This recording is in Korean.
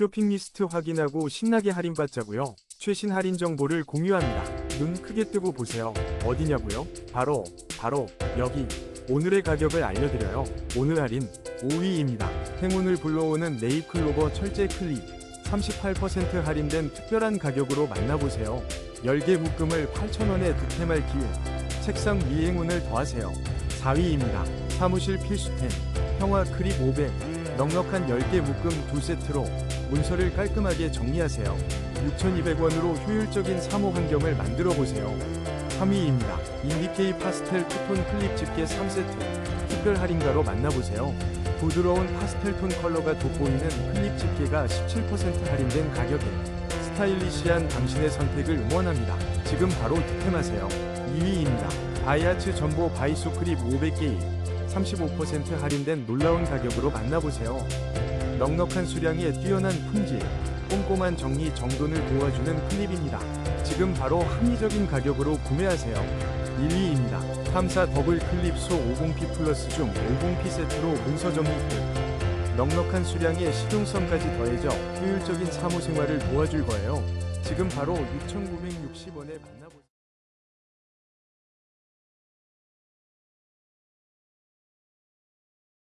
쇼핑 리스트 확인하고 신나게 할인받자고요. 최신 할인 정보를 공유합니다. 눈 크게 뜨고 보세요. 어디냐고요? 바로 바로 여기. 오늘의 가격을 알려드려요. 오늘 할인 5위입니다. 행운을 불러오는 네잎클로버 철제 클립 38% 할인된 특별한 가격으로 만나보세요. 10개 묶음을 8,000원에 득템할 기회. 책상 위 행운을 더하세요. 4위입니다. 사무실 필수템 평화 크립 500 넉넉한 10개 묶음 2세트로 문서를 깔끔하게 정리하세요. 6,200원으로 효율적인 사무 환경을 만들어 보세요. 3위입니다. 인디케이 파스텔 투톤 클립 집게 3세트 특별 할인가로 만나보세요. 부드러운 파스텔 톤 컬러가 돋보이는 클립 집게가 17% 할인된 가격에 스타일리시한 당신의 선택을 응원합니다. 지금 바로 득템하세요. 2위입니다. 바이아츠 전보 바이소 클립 500개에 35% 할인된 놀라운 가격으로 만나보세요. 넉넉한 수량에 뛰어난 품질, 꼼꼼한 정리 정돈을 도와주는 클립입니다. 지금 바로 합리적인 가격으로 구매하세요. 1위입니다. 탐사 더블 클립 소 50P 플러스 중 50P 세트로 문서 정리 끝. 넉넉한 수량의 실용성까지 더해져 효율적인 사무 생활을 도와줄 거예요. 지금 바로 6,960원에 만나보세요.